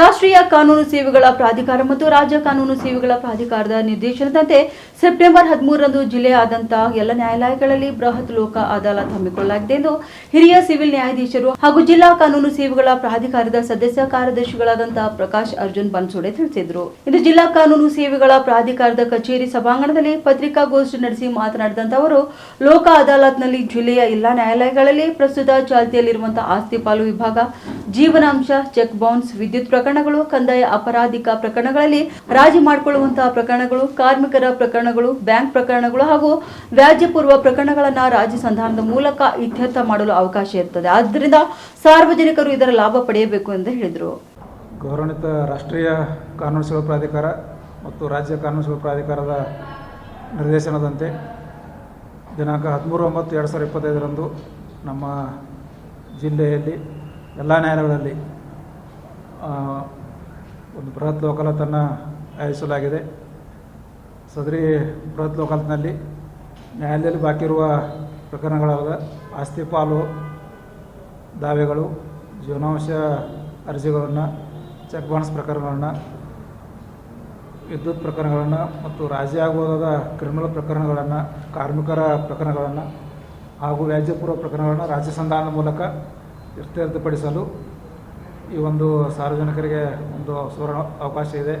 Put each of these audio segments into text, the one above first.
ರಾಷ್ಟ್ರೀಯ ಕಾನೂನು ಸೇವೆಗಳ ಪ್ರಾಧಿಕಾರ ಮತ್ತು ರಾಜ್ಯ ಕಾನೂನು ಸೇವೆಗಳ ಪ್ರಾಧಿಕಾರದ ನಿರ್ದೇಶನದಂತೆ ಸೆಪ್ಟೆಂಬರ್ ಹದಿಮೂರರಂದು ಜಿಲ್ಲೆಯಾದಂತಹ ಎಲ್ಲ ನ್ಯಾಯಾಲಯಗಳಲ್ಲಿ ಬೃಹತ್ ಲೋಕ ಅದಾಲತ್ ಹಮ್ಮಿಕೊಳ್ಳಲಾಗಿದೆ ಎಂದು ಹಿರಿಯ ಸಿವಿಲ್ ನ್ಯಾಯಾಧೀಶರು ಹಾಗೂ ಜಿಲ್ಲಾ ಕಾನೂನು ಸೇವೆಗಳ ಪ್ರಾಧಿಕಾರದ ಸದಸ್ಯ ಕಾರ್ಯದರ್ಶಿಗಳಾದಂತಹ ಪ್ರಕಾಶ್ ಅರ್ಜುನ್ ಬನ್ಸೋಡೆ ತಿಳಿಸಿದರು. ಇಂದು ಜಿಲ್ಲಾ ಕಾನೂನು ಸೇವೆಗಳ ಪ್ರಾಧಿಕಾರದ ಕಚೇರಿ ಸಭಾಂಗಣದಲ್ಲಿ ಪತ್ರಿಕಾಗೋಷ್ಠಿ ನಡೆಸಿ ಮಾತನಾಡಿದಂತ ಅವರು, ಲೋಕ ಅದಾಲತ್ನಲ್ಲಿ ಜಿಲ್ಲೆಯ ಎಲ್ಲಾ ನ್ಯಾಯಾಲಯಗಳಲ್ಲಿ ಪ್ರಸ್ತುತ ಚಾಲ್ತಿಯಲ್ಲಿರುವಂತಹ ಆಸ್ತಿ ಪಾಲು ವಿಭಾಗ, ಜೀವನಾಂಶ, ಚೆಕ್ ಬೌನ್ಸ್, ವಿದ್ಯುತ್ ಪ್ರಕರಣಗಳು, ಕಂದಾಯ ಅಪರಾಧಿಕ ಪ್ರಕರಣಗಳಲ್ಲಿ ರಾಜಿ ಮಾಡಿಕೊಳ್ಳುವಂತಹ ಪ್ರಕರಣಗಳು, ಕಾರ್ಮಿಕರ ಪ್ರಕರಣಗಳು, ಬ್ಯಾಂಕ್ ಪ್ರಕರಣಗಳು ಹಾಗೂ ವ್ಯಾಜ್ಯಪೂರ್ವ ಪ್ರಕರಣಗಳನ್ನು ರಾಜ್ಯ ಸಂಧಾನದ ಮೂಲಕ ಇತ್ಯರ್ಥ ಮಾಡಲು ಅವಕಾಶ ಇರುತ್ತದೆ ಆದ್ದರಿಂದ ಸಾರ್ವಜನಿಕರು ಇದರ ಲಾಭ ಪಡೆಯಬೇಕು ಎಂದು ಹೇಳಿದರು. ಗೌರವಾನ್ವಿತ ರಾಷ್ಟ್ರೀಯ ಕಾನೂನು ಸೇವಾ ಪ್ರಾಧಿಕಾರ ಮತ್ತು ರಾಜ್ಯ ಕಾನೂನು ಸೇವಾ ಪ್ರಾಧಿಕಾರದ ನಿರ್ದೇಶನದಂತೆ ದಿನಾಂಕ ಹದಿಮೂರು ಒಂಬತ್ತು ಎರಡು ಸಾವಿರದ ಇಪ್ಪತ್ತೈದರಂದು ನಮ್ಮ ಜಿಲ್ಲೆಯಲ್ಲಿ ಎಲ್ಲ ನ್ಯಾಯಾಲಯಗಳಲ್ಲಿ ಒಂದು ಬೃಹತ್ ಲೋಕಾಲತನ್ನು ಆಯೋಜಿಸಲಾಗಿದೆ. ಸದರಿ ಬೃಹತ್ ಲೋಕಾಲತ್ನಲ್ಲಿ ನ್ಯಾಯಾಲಯದಲ್ಲಿ ಬಾಕಿ ಇರುವ ಪ್ರಕರಣಗಳಾದ ಆಸ್ತಿ ಪಾಲು, ದಾವೆಗಳು, ಜೀವನಾಂಶ ಅರ್ಜಿಗಳನ್ನು, ಚೆಕ್ ಬಾನ್ಸ್ ಪ್ರಕರಣಗಳನ್ನು, ವಿದ್ಯುತ್ ಪ್ರಕರಣಗಳನ್ನು ಮತ್ತು ರಾಜಿ ಆಗಬಹುದಾದ ಕ್ರಿಮಿನಲ್ ಪ್ರಕರಣಗಳನ್ನು, ಕಾರ್ಮಿಕರ ಪ್ರಕರಣಗಳನ್ನು ಹಾಗೂ ವ್ಯಾಜ್ಯಪೂರ್ವ ಪ್ರಕರಣಗಳನ್ನು ರಾಜ್ಯ ಸಂಧಾನದ ಮೂಲಕ ಇತ್ಯರ್ಥಪಡಿಸಲು ಈ ಒಂದು ಸಾರ್ವಜನಿಕರಿಗೆ ಒಂದು ಸುವರ್ಣ ಅವಕಾಶ ಇದೆ.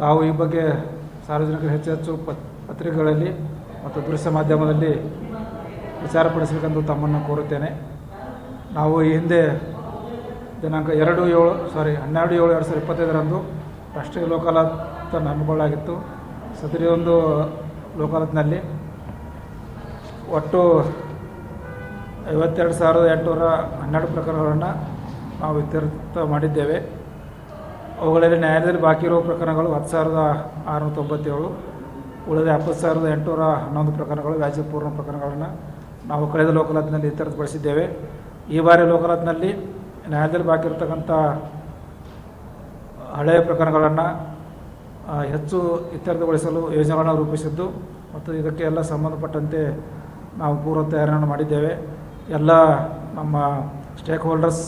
ತಾವು ಈ ಬಗ್ಗೆ ಸಾರ್ವಜನಿಕರು ಹೆಚ್ಚು ಹೆಚ್ಚು ಪತ್, ಪತ್ರಿಕೆಗಳಲ್ಲಿ ಮತ್ತು ದೃಶ್ಯ ಮಾಧ್ಯಮದಲ್ಲಿ ವಿಚಾರಪಡಿಸಬೇಕೆಂದು ತಮ್ಮನ್ನು ಕೋರುತ್ತೇನೆ. ನಾವು ಈ ಹಿಂದೆ ದಿನಾಂಕ ಎರಡು ಏಳು ಸಾರಿ ಹನ್ನೆರಡು ಏಳು ಎರಡು ಸಾವಿರದ ಇಪ್ಪತ್ತೈದರಂದು ರಾಷ್ಟ್ರೀಯ ಲೋಕಾಲತ್ ಹಮ್ಮಿಕೊಳ್ಳಲಾಗಿತ್ತು ಸದರಿ ಒಂದು ಲೋಕಾಲತ್ನಲ್ಲಿ ಒಟ್ಟು ಐವತ್ತೆರಡು ಸಾವಿರದ ಎಂಟುನೂರ ಹನ್ನೆರಡು ಪ್ರಕರಣಗಳನ್ನು ನಾವು ಇತ್ಯರ್ಥ ಮಾಡಿದ್ದೇವೆ. ಅವುಗಳಲ್ಲಿ ನ್ಯಾಯಾಲಯದಲ್ಲಿ ಬಾಕಿ ಇರುವ ಪ್ರಕರಣಗಳು ಹತ್ತು ಸಾವಿರದ ಆರುನೂರ ತೊಂಬತ್ತೇಳು ಉಳಿದ ಎಪ್ಪತ್ತು ಸಾವಿರದ ಎಂಟುನೂರ ಹನ್ನೊಂದು ಪ್ರಕರಣಗಳು ವ್ಯಾಜ್ಯಪೂರ್ಣ ಪ್ರಕರಣಗಳನ್ನು ನಾವು ಕಳೆದ ಲೋಕಲಾತ್ನಲ್ಲಿ ಇತ್ಯರ್ಥಪಡಿಸಿದ್ದೇವೆ ಈ ಬಾರಿ ಲೋಕಲಾತ್ನಲ್ಲಿ ನ್ಯಾಯಾಲಯದಲ್ಲಿ ಬಾಕಿ ಇರತಕ್ಕಂಥ ಹಳೆಯ ಪ್ರಕರಣಗಳನ್ನು ಹೆಚ್ಚು ಇತ್ಯರ್ಥಗೊಳಿಸಲು ಯೋಜನೆಗಳನ್ನು ರೂಪಿಸಿದ್ದು ಮತ್ತು ಇದಕ್ಕೆ ಎಲ್ಲ ಸಂಬಂಧಪಟ್ಟಂತೆ ನಾವು ಪೂರ್ವ ತಯಾರಿಯನ್ನು ಮಾಡಿದ್ದೇವೆ. ಎಲ್ಲ ನಮ್ಮ ಸ್ಟೇಕ್ ಹೋಲ್ಡರ್ಸ್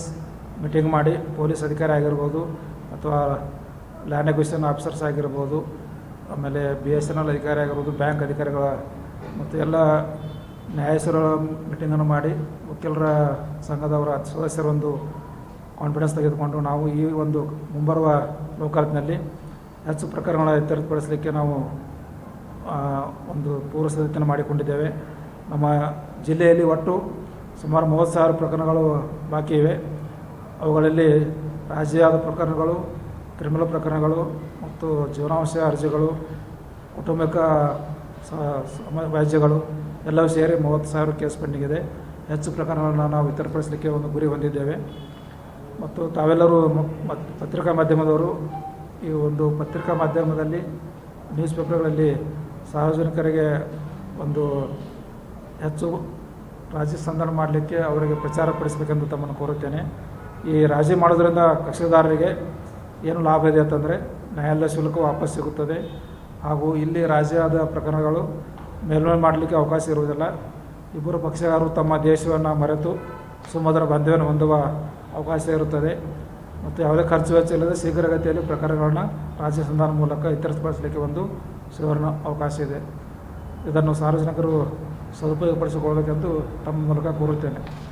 ಮೀಟಿಂಗ್ ಮಾಡಿ ಪೊಲೀಸ್ ಅಧಿಕಾರಿ ಆಗಿರ್ಬೋದು ಅಥವಾ ಲ್ಯಾಂಡ್ ಎಕ್ವಿಷನ್ ಆಫೀಸರ್ಸ್ ಆಗಿರ್ಬೋದು, ಆಮೇಲೆ ಬಿ ಎಸ್ ಎನ್ ಎಲ್ ಅಧಿಕಾರಿ ಆಗಿರ್ಬೋದು ಬ್ಯಾಂಕ್ ಅಧಿಕಾರಿಗಳ ಮತ್ತು ಎಲ್ಲ ನ್ಯಾಯಾಧೀಶರ ಮೀಟಿಂಗನ್ನು ಮಾಡಿ ವಕೀಲರ ಸಂಘದವರ ಸದಸ್ಯರೊಂದು ಕಾನ್ಫಿಡೆನ್ಸ್ ತೆಗೆದುಕೊಂಡು ನಾವು ಈ ಒಂದು ಮುಂಬರುವ ಲೋಕಾಲಿನಲ್ಲಿ ಹೆಚ್ಚು ಪ್ರಕರಣಗಳ ಇತ್ಯರ್ಥಪಡಿಸಲಿಕ್ಕೆ ನಾವು ಒಂದು ಪೂರ್ವ ಸಿದ್ಧತೆಯನ್ನು ಮಾಡಿಕೊಂಡಿದ್ದೇವೆ. ನಮ್ಮ ಜಿಲ್ಲೆಯಲ್ಲಿ ಒಟ್ಟು ಸುಮಾರು ಮೂವತ್ತು ಸಾವಿರ ಪ್ರಕರಣಗಳು ಬಾಕಿ ಇವೆ. ಅವುಗಳಲ್ಲಿ ರಾಜಿಯಾದ ಪ್ರಕರಣಗಳು, ಕ್ರಿಮಿನಲ್ ಪ್ರಕರಣಗಳು ಮತ್ತು ಜೀವನಾಂಶ ಅರ್ಜಿಗಳು, ಕುಟುಂಬಿಕ ವ್ಯಾಜ್ಯಗಳು ಎಲ್ಲವೂ ಸೇರಿ ಮೂವತ್ತು ಸಾವಿರ ಕೇಸ್ ಪೆಂಡಿಂಗ್ ಇದೆ. ಹೆಚ್ಚು ಪ್ರಕರಣಗಳನ್ನು ನಾವು ವಿತರಪಡಿಸಲಿಕ್ಕೆ ಒಂದು ಗುರಿ ಹೊಂದಿದ್ದೇವೆ. ಮತ್ತು ತಾವೆಲ್ಲರೂ ಪತ್ರಿಕಾ ಮಾಧ್ಯಮದವರು ಈ ಒಂದು ಪತ್ರಿಕಾ ಮಾಧ್ಯಮದಲ್ಲಿ ನ್ಯೂಸ್ ಪೇಪರ್ಗಳಲ್ಲಿ ಸಾರ್ವಜನಿಕರಿಗೆ ಒಂದು ಹೆಚ್ಚು ರಾಜ್ಯ ಸಂಧಾನ ಮಾಡಲಿಕ್ಕೆ ಅವರಿಗೆ ಪ್ರಚಾರ ಪಡಿಸಬೇಕೆಂದು ತಮ್ಮನ್ನು ಕೋರುತ್ತೇನೆ. ಈ ರಾಜಿ ಮಾಡೋದ್ರಿಂದ ಕಕ್ಷಿದಾರರಿಗೆ ಏನು ಲಾಭ ಇದೆ ಅಂತಂದರೆ ನ್ಯಾಯಾಲಯ ಶುಲ್ಕ ವಾಪಸ್ ಸಿಗುತ್ತದೆ. ಹಾಗೂ ಇಲ್ಲಿ ರಾಜ್ಯದ ಪ್ರಕರಣಗಳು ಮೇಲ್ಮೈ ಮಾಡಲಿಕ್ಕೆ ಅವಕಾಶ ಇರುವುದಿಲ್ಲ. ಇಬ್ಬರು ಪಕ್ಷಗಾರರು ತಮ್ಮ ದೇಶವನ್ನು ಮರೆತು ಸುಮಧುರ ಬಂಧವನ್ನು ಹೊಂದುವ ಅವಕಾಶ ಇರುತ್ತದೆ. ಮತ್ತು ಯಾವುದೇ ಖರ್ಚು ವೆಚ್ಚ ಇಲ್ಲದೆ ಶೀಘ್ರಗತಿಯಲ್ಲಿ ಪ್ರಕರಣಗಳನ್ನ ರಾಜ್ಯ ಸಂಧಾನ ಮೂಲಕ ಇತ್ಯರ್ಥಪಡಿಸಲಿಕ್ಕೆ ಒಂದು ಸುವರ್ಣ ಅವಕಾಶ ಇದೆ. ಇದನ್ನು ಸಾರ್ವಜನಿಕರು ಸದುಪಯೋಗಪಡಿಸಿಕೊಳ್ಳಬೇಕೆಂದು ತಮ್ಮ ಮೂಲಕ ಕೋರುತ್ತೇನೆ.